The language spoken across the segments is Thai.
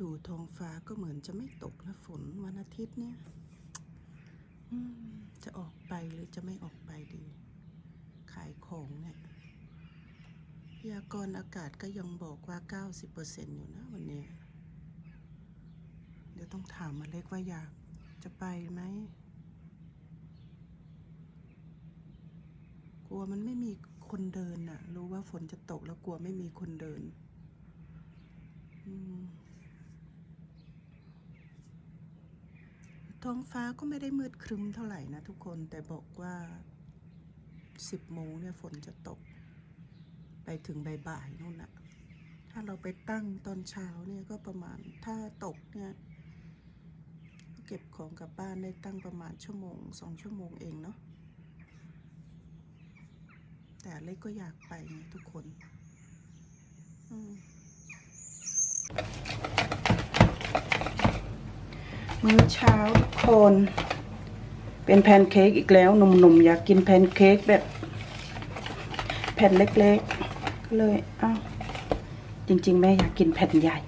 ดูท้องฟ้าก็เหมือนจะไม่ตกนะฝนวันอาทิตย์เนี่ยจะออกไปหรือจะไม่ออกไปดี ขายของเนี่ยพยากรณ์อากาศก็ยังบอกว่า 90%อยู่นะวันนี้ เดี๋ยวต้องถามอเล็กว่าอยากจะไปไหม กลัวมันไม่มีคนเดินน่ะรู้ว่าฝนจะตกแล้วกลัวไม่มีคนเดิน อืม ท้องฟ้าก็ไม่ได้มืดครึ้มเท่าไหร่นะทุกคนแต่บอกว่าสิบโมงเนี่ยฝนจะตก ไปถึงบ่ายๆนู่นน่ะถ้าเราไปตั้งตอนเช้าเนี่ยก็ประมาณถ้าตกเนี่ยก็เก็บของกลับบ้านได้ตั้งประมาณชั่วโมงสองชั่วโมงเองเนาะแต่เล็กก็อยากไปไงทุกคน อืม มื้อเช้าทุกคน เป็นแพนเค้กอีกแล้วหนุ่มๆอยากกินแพนเค้กแบบ แผ่นเล็กๆก็เลยอ้าวจริง ๆ แม่อยากกินแผ่นใหญ่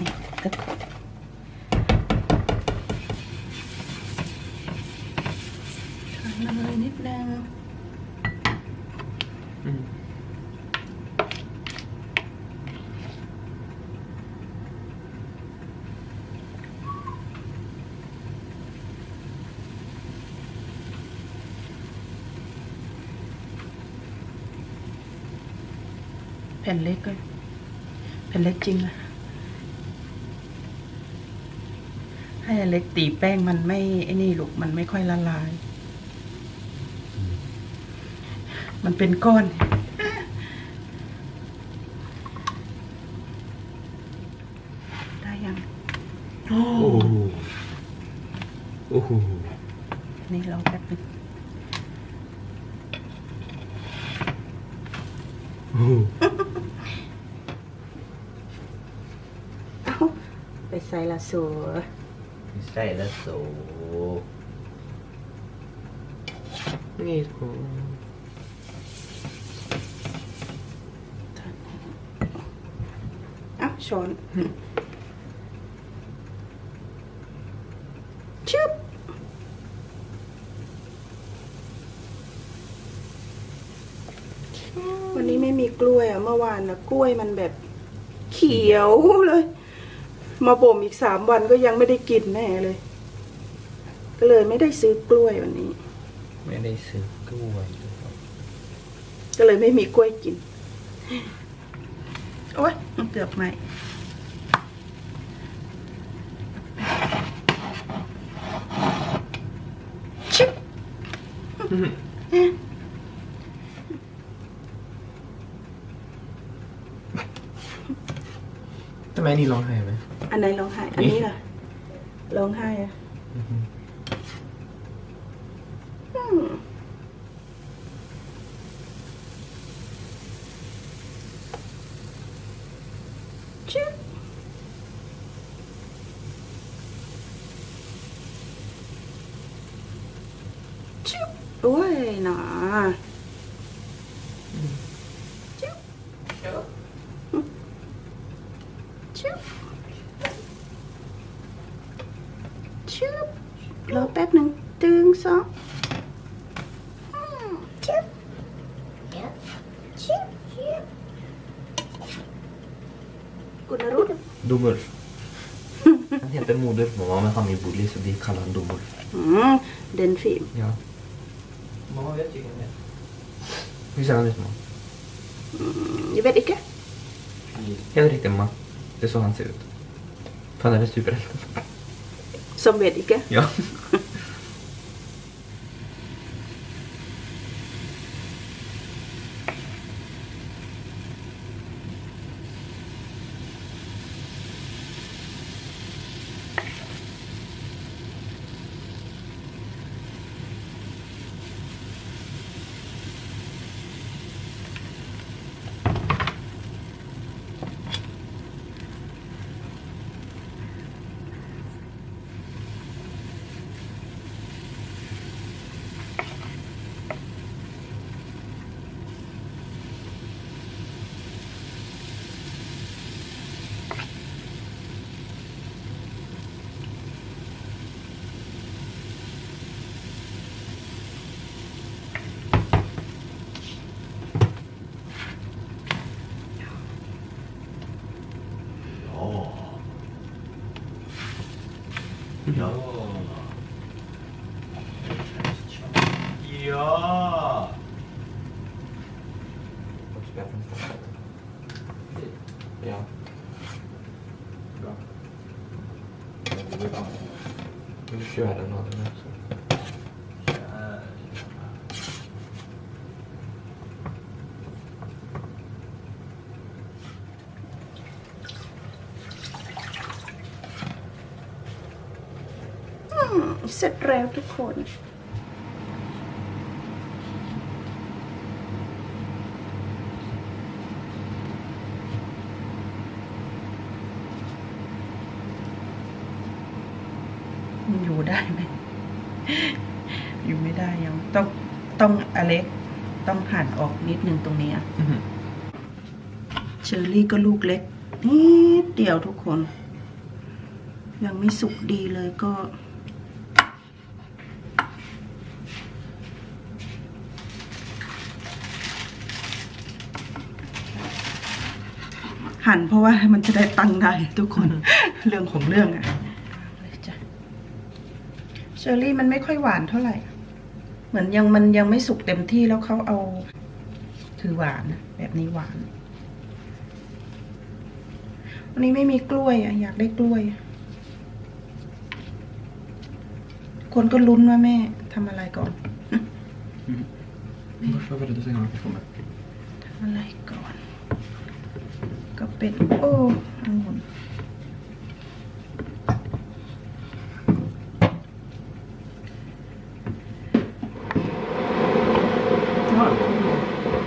นี่ทุกคนใส่น้ำเลยนิดนึง ผ่นเล็กก็แผ่นเล็กจริงอะให้อเล็กตีแป้งมันไม่ไอ้นี่ลูกมันไม่ค่อยละลาย มันเป็นก้อน ได้ยัง โอ้โอ้โหโอ้โหนี่เราแป๊บนึงโอ้โหเอ้าไปใส่ละสัวใส่แล้วโซนี่โอ้เอ้าช้อนชึบวันนี้ไม่มีกล้วยอะเมื่อวานนะกล้วยมันแบบเขียวเลย มาบ่มอีกสามวันก็ยังไม่ได้กินแน่เลย ก็เลยไม่ได้ซื้อกล้วยวันนี้ ไม่ได้ซื้อกล้วยด้วยครับก็เลยไม่มีกล้วยกิน โอ๊ยมันเกือบไหมชิบทำไมนี่ร้องไห้ไหม อันไหนร้องไห้ อันนี้ล่ะร้องไห้อะอืมชิบชิบโอ้ยหนา pappan är bully så vi kallar honom då Mm, den film. Ja. Mamma vet ju vem. Hur ser han ut mamma? Mm, jag vet inte. Jag vet inte mamma. Det är så han ser ut. För han är en superhjälte. Som vet inte? Ja. Vill du köra den av den också? Jävlar. เสร็จแล้วทุกคน อยู่ได้ไหม อยู่ไม่ได้ยัง ต้องต้องอเล็ก ต้องหั่นออกนิดนึงตรงนี้อะ Mhm. เชอรี่ก็ลูกเล็กนิดเดียวทุกคน ยังไม่สุกดีเลยก็ หั่นเพราะว่ามันจะได้ตังค์ได้ทุกคน เรื่องของเรื่องอะเลยจ้ะเชอรี่มันไม่ค่อยหวานเท่าไหร่ เหมือนยังมันยังไม่สุกเต็มที่แล้วเขาเอาคือหวานนะแบบนี้หวาน วันนี้ไม่มีกล้วยอะอยากได้กล้วย คนก็ลุ้นว่าแม่ทำอะไรก่อน Varför var det du säger att kommer? ทำอะไรก่อน ก็เป็นโอ้องุ่น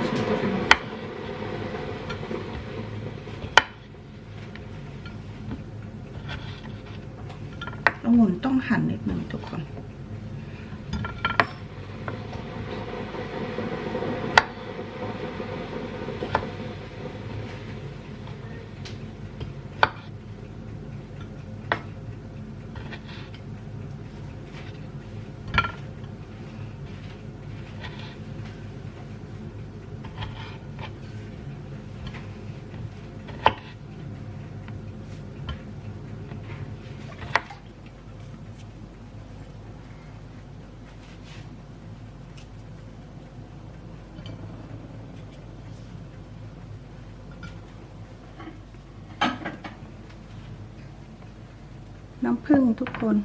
Sluta filma. องุ่นต้องหั่นนิดหนึ่งทุกคน น้ำผึ้งทุกคน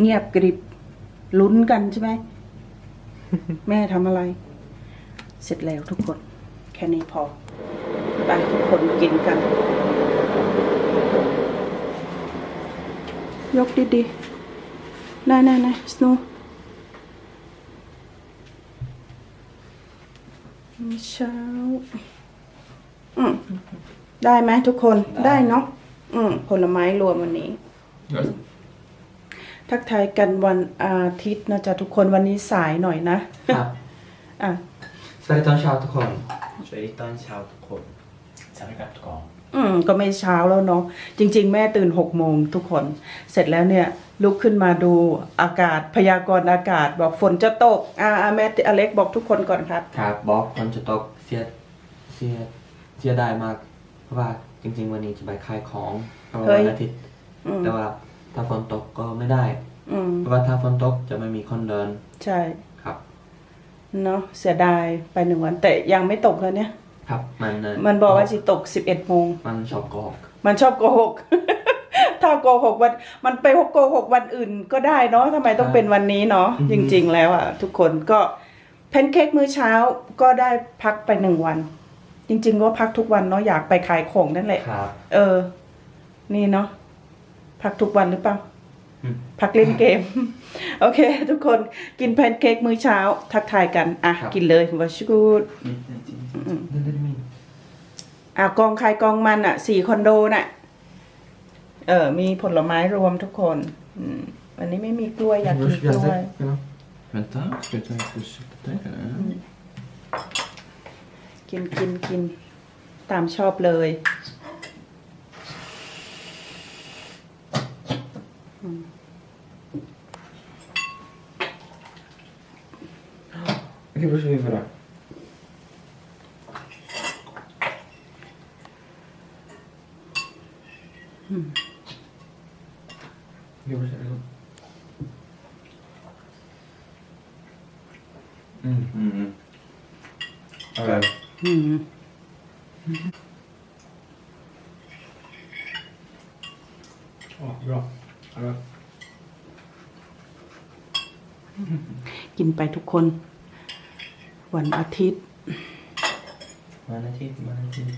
เงียบกริบ ลุ้นกันใช่ไหม แม่ทำอะไร เสร็จแล้วทุกคน แค่นี้พอ ไปทุกคนกินกัน ยกดีๆนายนายนายสโนเช้า อืม ได้ไหมทุกคน ได้เนาะ อืม ผลไม้รวมวันนี้ Yes. ทักทายกันวันอาทิตย์นะจ๊ะทุกคนวันนี้สายหน่อยนะ Ja. อะ Sveriges tjau till Karin. Shaitan shout kod. Sarkat kom. อืมก็ไม่เช้าแล้วเนาะจริง ๆ แม่ตื่นหกโมงทุกคน เสร็จแล้วเนี่ยลุกขึ้นมาดูอากาศพยากรณ์อากาศบอกฝนจะตกอ่าอ่าแม่อเล็กบอกทุกคนก่อนครับ ครับบอกคนจะตกเสียเสียเสียดายมาก เพราะว่าจริง ๆ วันนี้จะไปขายของเพราะว่าเฮ้ยวันอาทิตย์ อืมแต่ว่า ถ้าฝนตกก็ไม่ได้ อืม เพราะว่าถ้าฝนตกจะไม่มีคนเดินใช่ ครับ เนาะเสียดายไปหนึ่งวัน แต่ยังไม่ตกเลยเนี่ย ครับมันเมันบอกว่าจะตกสิบเอ็ดโมง มันชอบโกหกมันชอบโกหก ถ้าโกหกวัน มันไปโกหกวันอื่นก็ได้เนาะทำไมต้องเป็นวันนี้เนาะอือฮึจริง ๆ แล้วอะ ทุกคนก็แพนเค้กมื้อเช้าก็ได้พักไปหนึ่งวัน จริง ๆ ก็พักทุกวันเนาะอยากไปขายของนั่นแหละ ครับ เออ นี่เนาะ พักทุกวันหรือเปล่าอืมพักเล่นเกม โอเค ทุกคนกินแพนเค้กมื้อเช้า ทักทายกัน อะกินเลยวัชกูดนั่นได้ไหมอะกองใครกองมันอะสี่คอนโดน่ะ เออ มีผลไม้รวมทุกคน อืมวันนี้ไม่มีกล้วยอยากกินกล้วย Ja. Vänta, ska vi ta en fortsätta där? กินกินกินตามชอบเลย Okej, vad ska vi göra? Okej, vad ska vi göra? Mm. Mm. Okej. อืม Ja, bra. Bra. กินไปทุกคน วันอาทิตย์ วันอาทิตย์วันอาทิตย์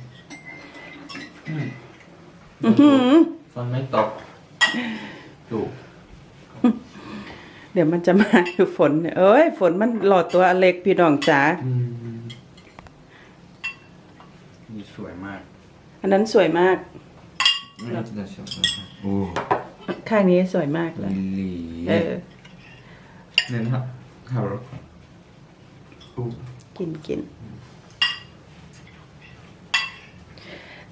อื้อหือฝนไม่ตกดูเดี๋ยวมันจะมาอยู่ฝนเนี่ยเอ้ย ฝนมันหลอดตัวอเล็กพี่น้องจ๋านี่สวยมากอันนั้นสวยมากน่าจะได้ชมนะครับโอ้ข้างนี้สวยมากเลยหลีเออนี่นะครับขับรถโอ้ กินกิน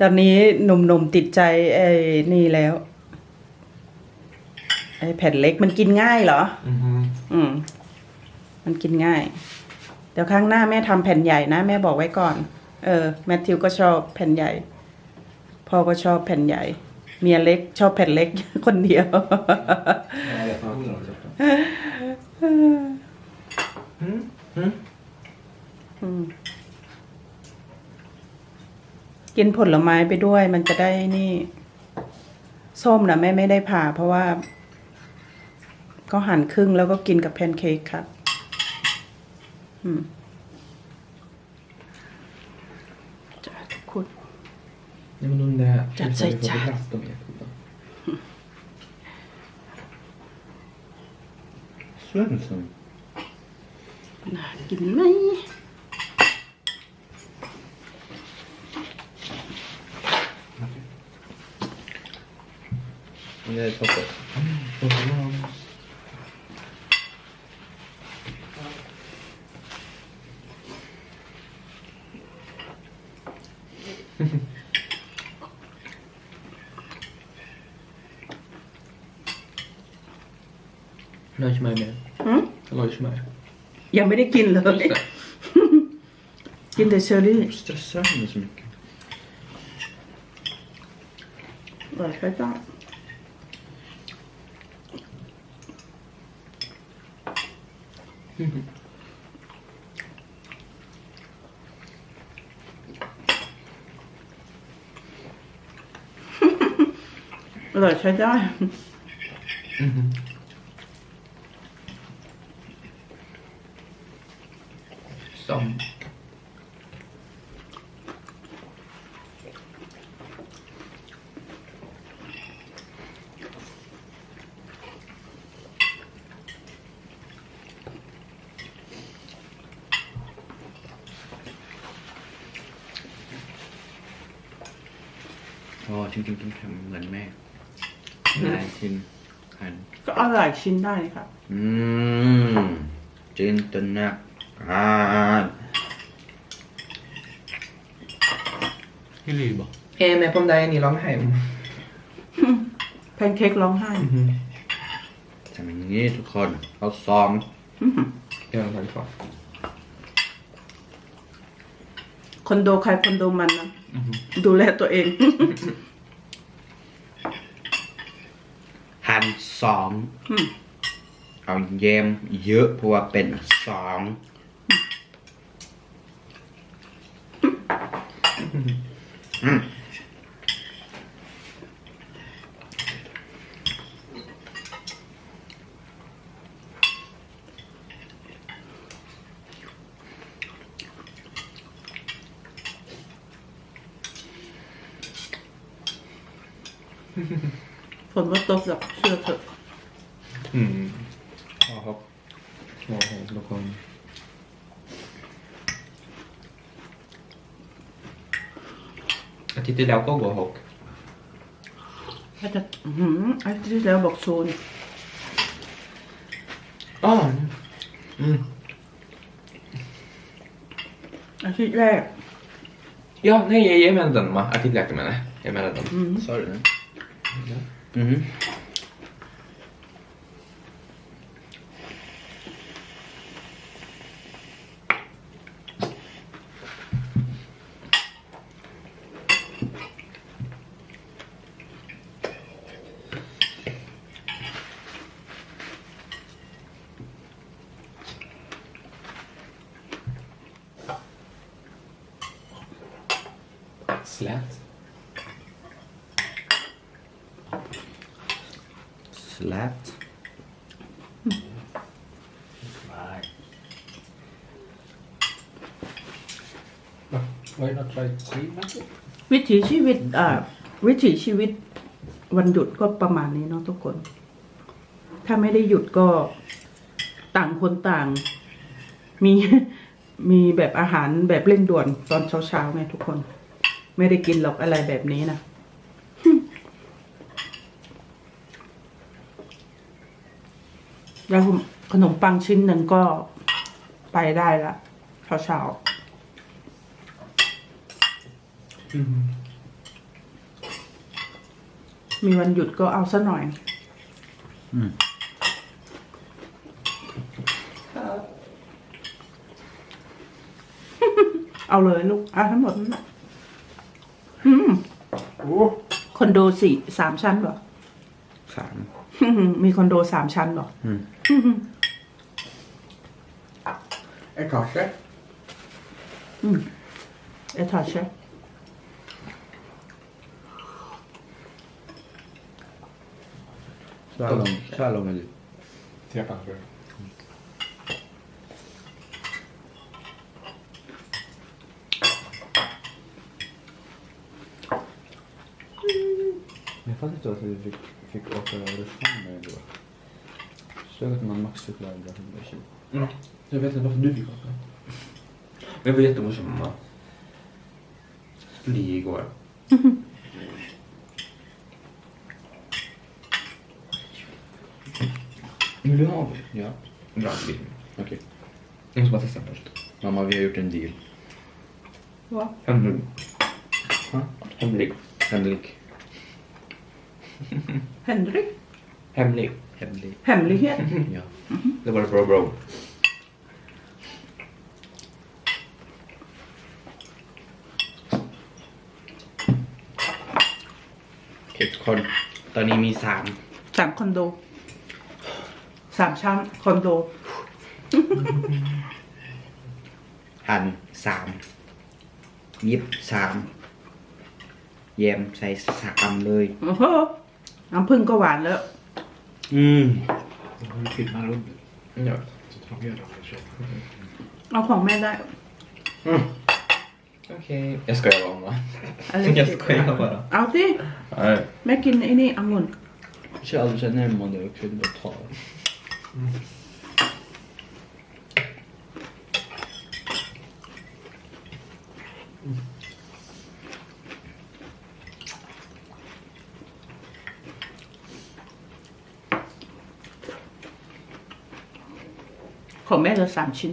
ตอนนี้หนุ่มๆติดใจไอ้นี่แล้ว ไอ้แผ่นเล็กมันกินง่ายเหรอ อือฮึอืม มันกินง่าย เดี๋ยวครั้งหน้าแม่ทำแผ่นใหญ่นะ แม่บอกไว้ก่อน เออ แมทธิวก็ชอบแผ่นใหญ่ พ่อก็ชอบแผ่นใหญ่ เมียเล็กชอบแผ่นเล็ก คนเดียว Jag vet vad hon har köpt. อืมอืม อืม กินผลไม้ไปด้วย มันจะได้นี่ ส้มนะแม่ไม่ได้ผ่า เพราะว่า ก็หั่นครึ่งแล้วก็กินกับแพนเค้กครับอืมจ้าทุกคน Nej men de där Jag som vi får säger på plats, de är coola. Svensson. น่ากินไหม Det är toppen. Lojsmeier. หืม Lojsmeier. ยังไม่ได้กินเลย กินแต่เชอร์รี่ Varför stressar henne så mycket? อร่อยใช่จ้า อร่อย ใช้ได้ Som. อ๋อจริงๆต้องทำเหมือนแม่นายชิ้นหันก็เอร่อยชิ้นได้ค่ะ อืมจินตนาการ Hur lyber? Eh, med på om det är ni lång hem. แพนเค้กร้องไห้ทำอย่างนี้ทุกคนเขาซ้อม Jag har tagit kvar. คอนโดใครคอนโดมันนะดูแลตัวเอง หัน สองอืมเอาแยมเยอะเพราะว่าเป็นสองอืมฝนว่าตกแบบเชื่อเถอะ Mm. Jaha. Jaha, då kom... Jag tittar där och går hock. ก็จะอื้อหือไอ้ที่แล้วบอกโซน Ah. Mm. อาทิตย์แรก Ja, nej, jag är med den va? Artilljakten menar jag. Jag är med den. อืม Sa du det? Mhm. Slät. Slät. Why not try cream วิถีชีวิตอ่าวิถีชีวิตวันหยุดก็ประมาณนี้เนาะทุกคน ถ้าไม่ได้หยุดก็ต่างคนต่าง มีมีแบบอาหารแบบเร่งด่วนตอนเช้าๆไงทุกคน ไม่ได้กินหรอกอะไรแบบนี้นะแล้วขนมปังชิ้นหนึ่งก็ไปได้ละเช้าๆมีวันหยุดก็เอาซะหน่อยอืมเอาเลยลูก เอาทั้งหมดนั่นแหละอืม คอนโดสี่สามชั้นเหรอ Fan. มีคอนโดสามชั้นเหรอ Mm. Etage. เอทาเชฟ Så här lång, så här lång är du. Tre kanske. Fattar inte varför vi fick, fick åka restaurang med då. Såg att man max fick lära 120. Mm. Jag vet inte varför du fick åka. Men jag var jättemorsom mamma. Fly igår. Vill du ha det? Ja. Bra bil. Okej. Jag måste bara testa först. Mamma, vi har gjort en deal. ว่า Hemlig. Ha? Hemlig. Hemlig. เฮนริก Hemlig. Hemlig. แฮมลิเฮีย Ja. Det var bro bro. โอเคทุกคน ตอนนี้มีสามสามคอนโด สามชั้นคอนโด หั่นสามยิบสามแยมใส่สามเลย โอ้โห น้ำผึ้งก็หวานแล้ว อืม Då har du filmat runt. Ja. Så tar vi det kanske. เอาของแม่ได้ Okej. Jag skojar bara om va? อะไร Jag skojar bara. เอาสิ Nej. แม่กินไอ้นี่องุ่น Jag kör aldrig känner närmare det också, det är bara att ta. ของแม่เหลือสามชิ้น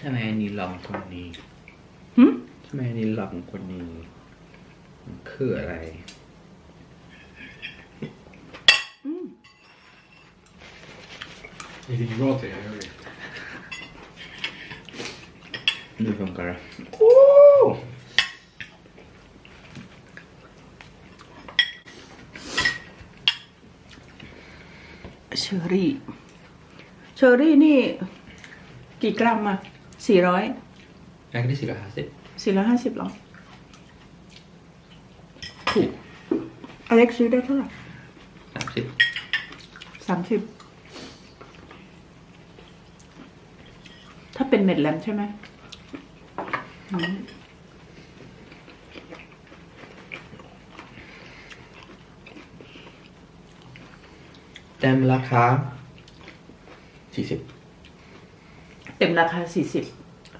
ทำไมอันนี้ลองคนนี้หึ ทำไมอันนี้ลองคนนี้มันคืออะไร Det är inget bra till er, gör det. Nu funkar det. เชอรี่ เชอรี่นี่ กี่กรัมอะสี่ร้อย Jag kan se det här. สี่ร้อยห้าสิบหรอ ถูก อเล็กซื้อได้เท่าไหร่ Samtidigt. สามสิบ ถ้าเป็นเม็ดแหลมใช่ไหมอืม เต็มราคาสี่สิบเต็มราคาสี่สิบ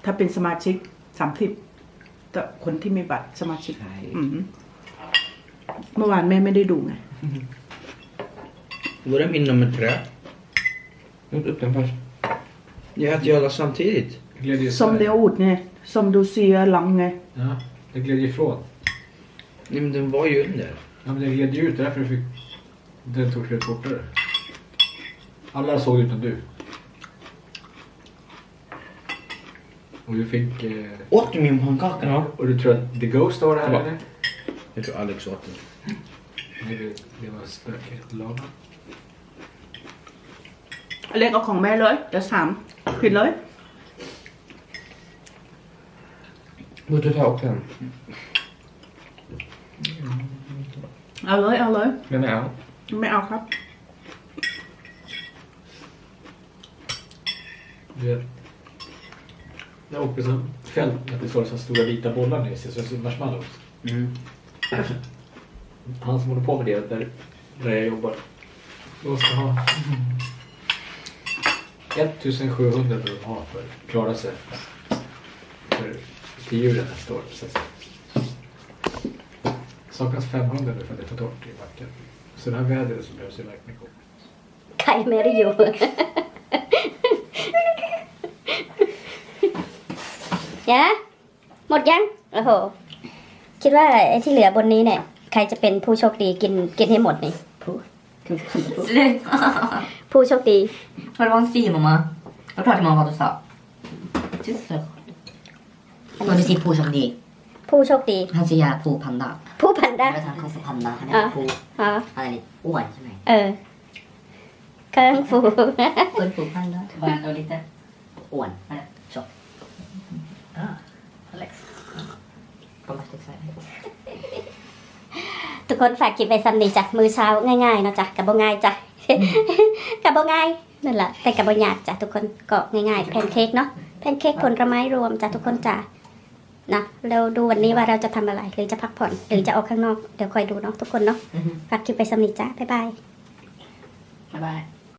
ถ้าเป็นสมาชิกสามสิบแต่คนที่มีบัตรสมาชิกใช่ อืมเมื่อวานแม่ไม่ได้ดูไง Var är min nummer tre? Upp, upp den först. Jag äter ju alla samtidigt. Det gled ju Som det isär. ord ไง som du ser lang ไง Ja, det gled ju ifrån. Nej men den var ju under. Ja, men det gled ju ut. Det är därför du fick... Den tog slut fortare. Alla såg utom du. Och du fick... Eh, Åt du min pannkaka? ja, och du tror att The Ghost var det här Ja. eller? Jag tror Alex åt den. Nej, det, det var spöket. Lava. เล็กเอาของแม่เลยเดี๋ยวสามผิดเลย Borde du ta också en? เอาเลยเอาเลย Men med allt. ไม่เอาครับ Du vet, jag åkte som fält att det såg så stora vita bollar nyss. Det såg ut som marshmallows. Mm. Han som håller på med det där, där jag jobbar. Då ska ha 1700 behöver de ha för att klara sig för till julen nästa år. Så saknas 500 nu för att det tar torrt i backen. Så det här vädret så behövs det verkligen gå. ใค ด้อยู่ยะหมดยังโอ้โหคิดว่าไอ้ที่เหลือบนนี้เนี่ย ใครจะเป็นผู้โชคดีกินกินให้หมดนี่ผู้ Slut. ผู้โชคดี För det var en fin mamma. Jag klart mamma vad du sa. Tyst då. Och du säger på som det. ผู้โชคดี Han säger på panda. ผู้พันได้ Jag vet han kom från panda. Han Ja. är på. อ๋อ Han är lite ål som mig. เออเครื่องฟู Full på panda. Bara ändå lite ål. Nej, så. Ah, ทุกคนฝากกินไปซัมนีจ้ะมือเช้าง่ายๆเนาะจ้ะกับบ่ง่ายจ้ะกับบ่ง่ายนั่นแหละแต่กับบ่ยากจ้ะทุกคนก็ง่ายๆแพนเค้กเนาะแพนเค้กผลไม้รวมจ้ะทุกคนจ้ะนะเราดูวันนี้ว่าเราจะทำอะไรหรือจะพักผ่อนหรือจะออกข้างนอกเดี๋ยวคอยดูเนาะทุกคนเนาะ Mhm. ฝากคลิปไปซัมนีจ้ะบ๊ายบาย Bye bye.